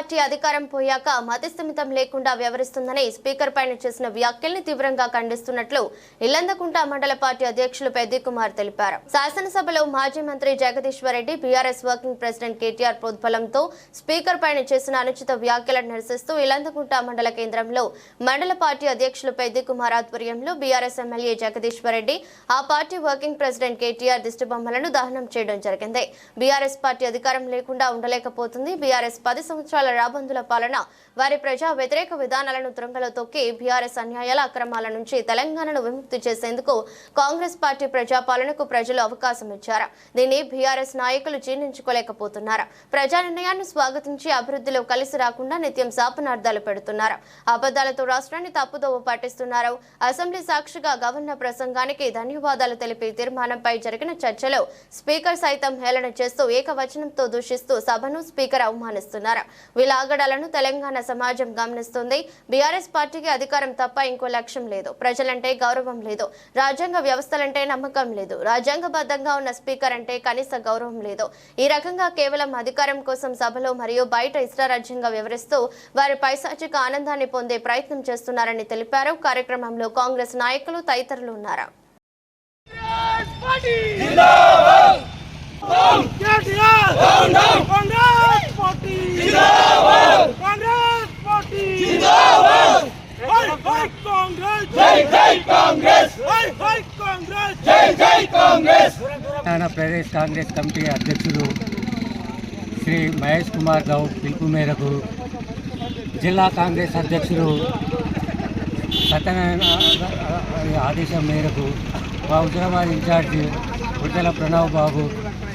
Party అధికారం పోయాక మతిస్థిమితం లేకుండా వ్యవహరిస్తుందని స్పీకర్ పైన చేసిన వ్యాఖ్యల్ని తీవ్రంగా ఖండిస్తున్నట్లు ఇల్లందకుంట మండల పార్టీ అధ్యక్షులు పెద్ది కుమార్ తెలిపారు. శాసనసభలో మాజీ మంత్రి Jagadishwar Reddy BRS working president KTR ప్రోద్బలంతో స్పీకర్ పైన చేసిన అనుచిత వ్యాఖ్యలను నిరసిస్తూ ఇల్లందకుంట మండల కేంద్రంలో మండల పార్టీ అధ్యక్షులు పెద్ది కుమార్ ఆధ్వర్యంలో బీఆర్ఎస్ ఎమ్మెల్యే జగదీశ్వర్ రెడ్డి ఆ పార్టీ వర్కింగ్ ప్రెసిడెంట్ కేటీఆర్ దిష్టిబొమ్మలను దహనం చేయడం జరిగింది. బీఆర్ఎస్ పార్టీ అధికారం లేకుండా ఉండలేకపోతుంది. బీఆర్ఎస్ పది సంవత్సరాల రాబందుల పాలన వారి ప్రజా వ్యతిరేక విధానాలను త్రుంగలో తొక్కి బీఆర్ఎస్ అన్యాయాల అక్రమాల నుంచి తెలంగాణను విముక్తి చేసేందుకు కాంగ్రెస్ పార్టీ ప్రజాపాలనకు ప్రజలు అవకాశం ఇచ్చారు. దీన్ని బీఆర్ఎస్ నాయకులు జీర్ణించుకోలేకపోతున్నారు. ప్రజా నిర్ణయాన్ని స్వాగతించి అభివృద్ధిలో కలిసి రాకుండా నిత్యం శాపనార్థాలు పెడుతున్నారు. అబద్దాలతో రాష్ట్రాన్ని తప్పుదోవ పాటిస్తున్నారు. అసెంబ్లీ సాక్షిగా గవర్నర్ ప్రసంగానికి ధన్యవాదాలు తెలిపే తీర్మానంపై జరిగిన చర్చలో స్పీకర్ సైతం హేళన చేస్తూ ఏకవచనంతో దూషిస్తూ సభను స్పీకర్ అవమానిస్తున్నారు. వీళ్ళ ఆగడాలను తెలంగాణ సమాజం గమనిస్తుంది బీఆర్ఎస్ పార్టీకి అధికారం తప్ప ఇంకో లక్ష్యం లేదు ప్రజలంటే గౌరవం లేదు రాజ్యాంగ వ్యవస్థలంటే నమ్మకం లేదు రాజ్యాంగబద్ధంగా ఉన్న స్పీకర్ అంటే కనీస గౌరవం లేదు ఈ రకంగా కేవలం అధికారం కోసం సభలో మరియు బయట ఇష్టారాజ్యంగా వివరిస్తూ వారి పైశాచిక ఆనందాన్ని పొందే ప్రయత్నం చేస్తున్నారని తెలిపారు కార్యక్రమంలో కాంగ్రెస్ నాయకులు తదితరులు ఉన్నారు KTR Congress party Congress party high హై కాంగ్రెస్ జై జై కాంగ్రెస్ హై హై కాంగ్రెస్ జై జై కాంగ్రెస్ తెలంగాణ ప్రదేశ్ కాంగ్రెస్ కమిటీ అధ్యక్షుడు శ్రీ మహేష్ కుమార్ రావు పిలుపు మేరకు జిల్లా కాంగ్రెస్ అధ్యక్షుడు సత్యనారాయణ ఆదేశం మేరకు మా హుజరాబాద్ ఇన్ఛార్జి ఉద్దల ప్రణవ్ బాబు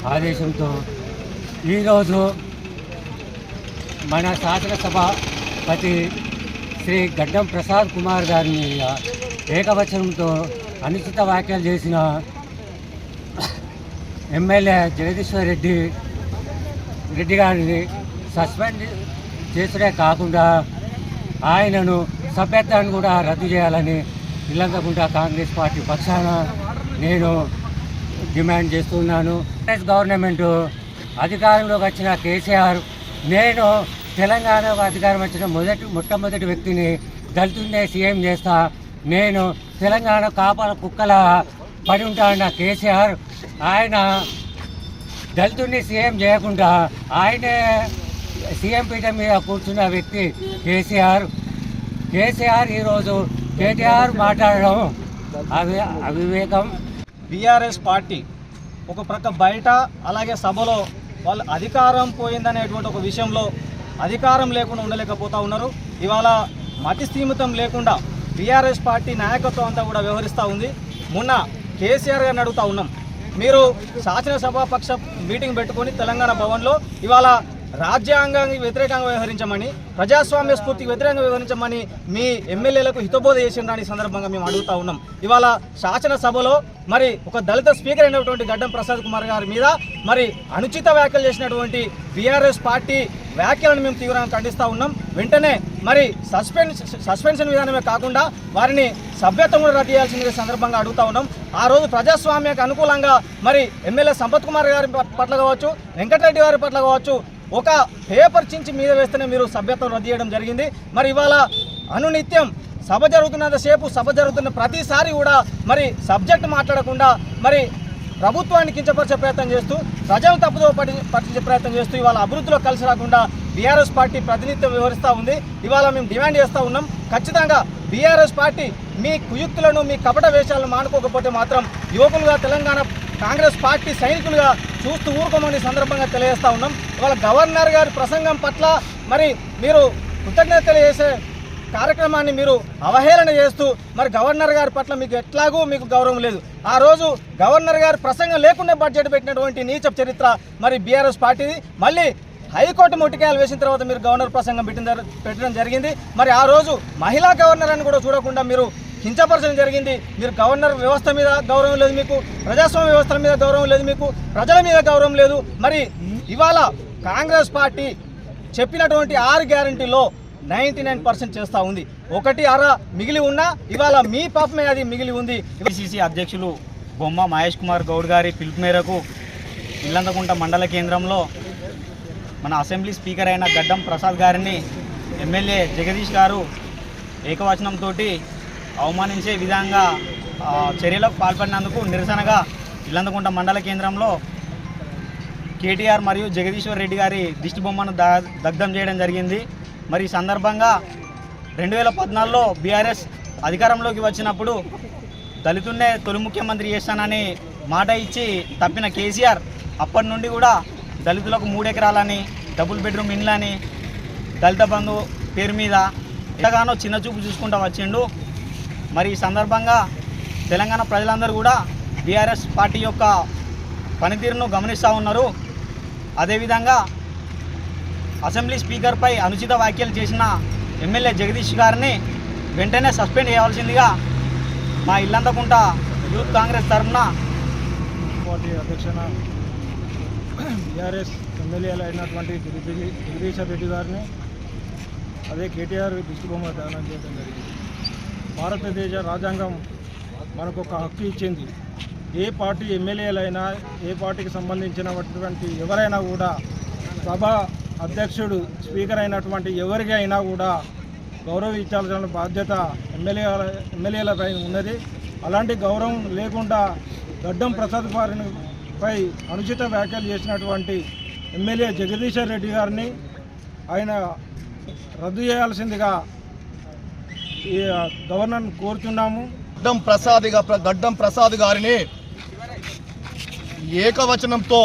ఆదేశంతో ఈరోజు మన శాసనసభాపతి శ్రీ గడ్డం ప్రసాద్ కుమార్ గారి మీద ఏకవచనంతో అనుచిత వ్యాఖ్యలు చేసిన ఎమ్మెల్యే జగదీశ్వర్ రెడ్డి రెడ్డి గారిని సస్పెండ్ చేసుడే కాకుండా ఆయనను సభ్యత్వాన్ని కూడా రద్దు చేయాలని ఇల్లంతకుంట కాంగ్రెస్ పార్టీ పక్షాన నేను డిమాండ్ చేస్తున్నాను. కాంగ్రెస్ గవర్నమెంట్ అధికారంలోకి వచ్చిన కేసీఆర్ నేను తెలంగాణకు అధికారం వచ్చిన మొదటి మొట్టమొదటి వ్యక్తిని దళితుడినే సీఎం చేస్తా. నేను తెలంగాణ కాపాల కుక్కల పడి ఉంటాడన్న కేసీఆర్ ఆయన దళితుడిని సీఎం చేయకుండా ఆయనే సీఎం పీఠం మీద కూర్చున్న వ్యక్తి కేసీఆర్. కేసీఆర్ ఈరోజు కేటీఆర్ మాట్లాడడం అవి అవివేకం. బీఆర్ఎస్ పార్టీ ఒక ప్రక్క బయట అలాగే సభలో వాళ్ళు అధికారం పోయిందనేటువంటి ఒక విషయంలో అధికారం లేకుండా ఉండలేకపోతా ఉన్నారు. ఇవాళ మతి స్థీమితం లేకుండా టీఆర్ఎస్ పార్టీ నాయకత్వం అంతా కూడా వ్యవహరిస్తూ ఉంది. మొన్న కేసీఆర్ గారిని అడుగుతా ఉన్నాం. మీరు శాసనసభాపక్ష మీటింగ్ పెట్టుకొని తెలంగాణ భవన్లో ఇవాళ రాజ్యాంగానికి వ్యతిరేకంగా వ్యవహరించమని ప్రజాస్వామ్య స్ఫూర్తికి వ్యతిరేకంగా వ్యవహరించమని మీ ఎమ్మెల్యేలకు హితబోధ చేసిన సందర్భంగా మేము అడుగుతా ఉన్నాం. ఇవాళ శాసనసభలో మరి ఒక దళిత స్పీకర్ అయినటువంటి గడ్డం ప్రసాద్ కుమార్ గారి మీద మరి అనుచిత వ్యాఖ్యలు చేసినటువంటి బీఆర్ఎస్ పార్టీ వ్యాఖ్యలను మేము తీవ్రంగా ఖండిస్తూ ఉన్నాం. వెంటనే మరి సస్పెన్ సస్పెన్షన్ విధానమే కాకుండా వారిని సభ్యత్వం కూడా రద్దు చేయాల్సింది సందర్భంగా అడుగుతా ఉన్నాం. ఆ రోజు ప్రజాస్వామ్యకు అనుకూలంగా మరి ఎమ్మెల్యే సంపత్ కుమార్ గారి పట్ల కావచ్చు వెంకటరెడ్డి గారి పట్ల కావచ్చు ఒక పేపర్ చించి మీద వేస్తేనే మీరు సభ్యత్వం రద్దు చేయడం జరిగింది. మరి ఇవాళ అనునిత్యం సభ జరుగుతున్నంతసేపు సభ జరుగుతున్న ప్రతిసారి కూడా మరి సబ్జెక్ట్ మాట్లాడకుండా మరి ప్రభుత్వాన్ని కించపరిచే ప్రయత్నం చేస్తూ ప్రజలు తప్పుదో పట్టి పట్టించే ప్రయత్నం చేస్తూ ఇవాళ అభివృద్ధిలో కలిసి రాకుండా బీఆర్ఎస్ పార్టీ ప్రాతినిధ్యం వ్యవహరిస్తూ ఉంది. ఇవాళ మేము డిమాండ్ చేస్తూ ఉన్నాం. ఖచ్చితంగా బీఆర్ఎస్ పార్టీ మీ కుయుక్తులను మీ కపట వేషాలను మానుకోకపోతే మాత్రం యువకులుగా తెలంగాణ కాంగ్రెస్ పార్టీ సైనికులుగా చూస్తూ ఊరుకోమని సందర్భంగా తెలియజేస్తూ ఉన్నాం. ఇవాళ గవర్నర్ గారి ప్రసంగం పట్ల మరి మీరు కృతజ్ఞతలు చేసే కార్యక్రమాన్ని మీరు అవహేళన చేస్తూ మరి గవర్నర్ గారి పట్ల మీకు ఎట్లాగూ మీకు గౌరవం లేదు. ఆ రోజు గవర్నర్ గారి ప్రసంగం లేకుండా బడ్జెట్ పెట్టినటువంటి నీచ చరిత్ర మరి బీఆర్ఎస్ పార్టీది. మళ్ళీ హైకోర్టు ముట్టికాయలు వేసిన తర్వాత మీరు గవర్నర్ ప్రసంగం పెట్టిన పెట్టడం జరిగింది. మరి ఆ రోజు మహిళా గవర్నర్ అని కూడా చూడకుండా మీరు కించపరచడం జరిగింది. మీరు గవర్నర్ వ్యవస్థ మీద గౌరవం లేదు మీకు ప్రజాస్వామ్య వ్యవస్థల మీద గౌరవం లేదు మీకు ప్రజల మీద గౌరవం లేదు. మరి ఇవాళ కాంగ్రెస్ పార్టీ చెప్పినటువంటి ఆరు గ్యారంటీలో నైంటీ నైన్ పర్సెంట్ చేస్తూ ఉంది. ఒకటి అర మిగిలి ఉన్నా ఇవాళ మీ పాపమే అది మిగిలి ఉంది. పిసిసి అధ్యక్షులు బొమ్మ మహేష్ కుమార్ గౌడ్ గారి పిలుపు మేరకు ఇల్లందకుంట మండల కేంద్రంలో మన అసెంబ్లీ స్పీకర్ అయిన గడ్డం ప్రసాద్ గారిని ఎమ్మెల్యే జగదీష్ గారు ఏకవచనంతో అవమానించే విధంగా చర్యలకు పాల్పడినందుకు నిరసనగా ఇల్లందకుంట మండల కేంద్రంలో కేటీఆర్ మరియు జగదీశ్వర్ రెడ్డి గారి దిష్టి బొమ్మను దగ్ధం చేయడం జరిగింది. మరి ఈ సందర్భంగా రెండు వేల పద్నాలుగులో బీఆర్ఎస్ అధికారంలోకి వచ్చినప్పుడు దళితున్నే తొలి ముఖ్యమంత్రి చేస్తానని మాట ఇచ్చి తప్పిన కేసీఆర్ అప్పటి నుండి కూడా దళితులకు మూడు ఎకరాలని డబుల్ బెడ్రూమ్ ఇండ్లని దళిత బంధు పేరు మీద ఎంతగానో చిన్న చూపు చూసుకుంటూ వచ్చిండు. మరి ఈ సందర్భంగా తెలంగాణ ప్రజలందరూ కూడా బీఆర్ఎస్ పార్టీ యొక్క పనితీరును గమనిస్తూ ఉన్నారు. అదేవిధంగా అసెంబ్లీ స్పీకర్పై అనుచిత వ్యాఖ్యలు చేసిన ఎమ్మెల్యే జగదీష్ గారిని వెంటనే సస్పెండ్ చేయవలసిందిగా మా ఇల్లంతకుంట యూత్ కాంగ్రెస్ తరఫున పార్టీ అధ్యక్షన బీఆర్ఎస్ ఎమ్మెల్యేలు అయినటువంటి జగదీశ రెడ్డి గారిని అదే కేటీఆర్ దిష్టిబొమ్మ దానం చేయడం జరిగింది. భారతదేశ రాజ్యాంగం మనకు ఒక హక్కు ఇచ్చింది. ఏ పార్టీ ఎమ్మెల్యేలైనా ఏ పార్టీకి సంబంధించినటువంటి ఎవరైనా కూడా సభ అధ్యక్షుడు స్పీకర్ అయినటువంటి ఎవరికి అయినా కూడా గౌరవించాల్సిన బాధ్యత ఎమ్మెల్యే ఎమ్మెల్యేలపై ఉన్నది. అలాంటి గౌరవం లేకుండా గడ్డం ప్రసాద్ గారిని పై అనుచిత వ్యాఖ్యలు చేసినటువంటి ఎమ్మెల్యే జగదీశ్వర్ రెడ్డి గారిని ఆయన రద్దు చేయాల్సిందిగా గవర్నర్ గవర్నర్ను కోరుతున్నాము. గడ్డం ప్రసాద్ గడ్డం ప్రసాద్ గారిని ఏకవచనంతో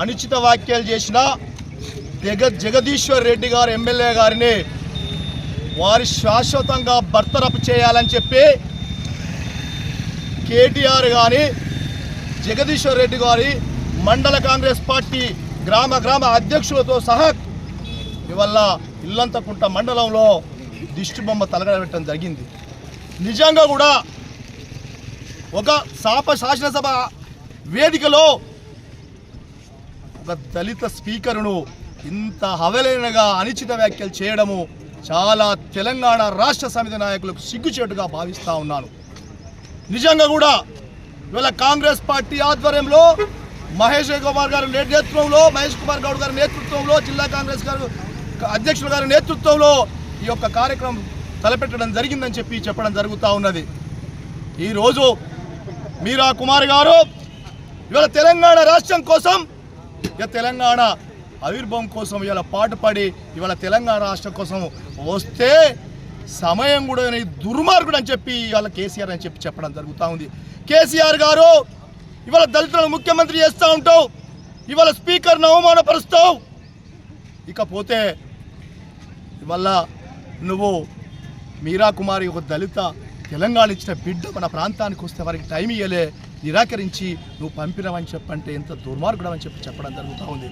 అనుచిత వ్యాఖ్యలు చేసిన జగ జగదీశ్వర్ రెడ్డి గారు ఎమ్మెల్యే గారిని వారి శాశ్వతంగా భర్తరపు చేయాలని చెప్పి కేటీఆర్ కానీ జగదీశ్వర్ రెడ్డి గారి మండల కాంగ్రెస్ పార్టీ గ్రామ గ్రామ అధ్యక్షులతో సహా ఇవల్ల ఇల్లంతకుంట మండలంలో దిష్టి బొమ్మ తలగడబెట్టడం జరిగింది. నిజంగా కూడా ఒక శాప శాసనసభ వేదికలో ఒక దళిత స్పీకరును ఇంత హవలేనగా అనిచిత వ్యాఖ్యలు చేయడము చాలా తెలంగాణ రాష్ట్ర సమితి నాయకులకు సిగ్గుచేటుగా భావిస్తా ఉన్నాను. నిజంగా కూడా ఇవాళ కాంగ్రెస్ పార్టీ ఆధ్వర్యంలో మహేష్ కుమార్ గారి నేతృత్వంలో మహేష్ కుమార్ గౌడ్ గారి నేతృత్వంలో జిల్లా కాంగ్రెస్ గారు అధ్యక్షుల గారి నేతృత్వంలో ఈ యొక్క కార్యక్రమం తలపెట్టడం జరిగిందని చెప్పి చెప్పడం జరుగుతూ ఉన్నది. ఈరోజు మీరా కుమార్ గారు ఇవాళ తెలంగాణ రాష్ట్రం కోసం ఇక తెలంగాణ ఆవిర్భావం కోసం ఇవాళ పాటుపడి ఇవాళ తెలంగాణ రాష్ట్రం కోసం వస్తే సమయం కూడా దుర్మార్గుడు అని చెప్పి ఇవాళ కేసీఆర్ అని చెప్పి చెప్పడం జరుగుతూ ఉంది. కేసీఆర్ గారు ఇవాళ దళితులను ముఖ్యమంత్రి చేస్తూ ఉంటావు ఇవాళ స్పీకర్ను అవమానపరుస్తావు. ఇకపోతే ఇవాళ నువ్వు మీరా కుమారి ఒక దళిత తెలంగాణ ఇచ్చిన బిడ్డ మన ప్రాంతానికి వస్తే వారికి టైం ఇవ్వలే నిరాకరించి నువ్వు పంపినవని చెప్పంటే ఎంత దుర్మార్గుడమని చెప్పి చెప్పడం జరుగుతూ ఉంది.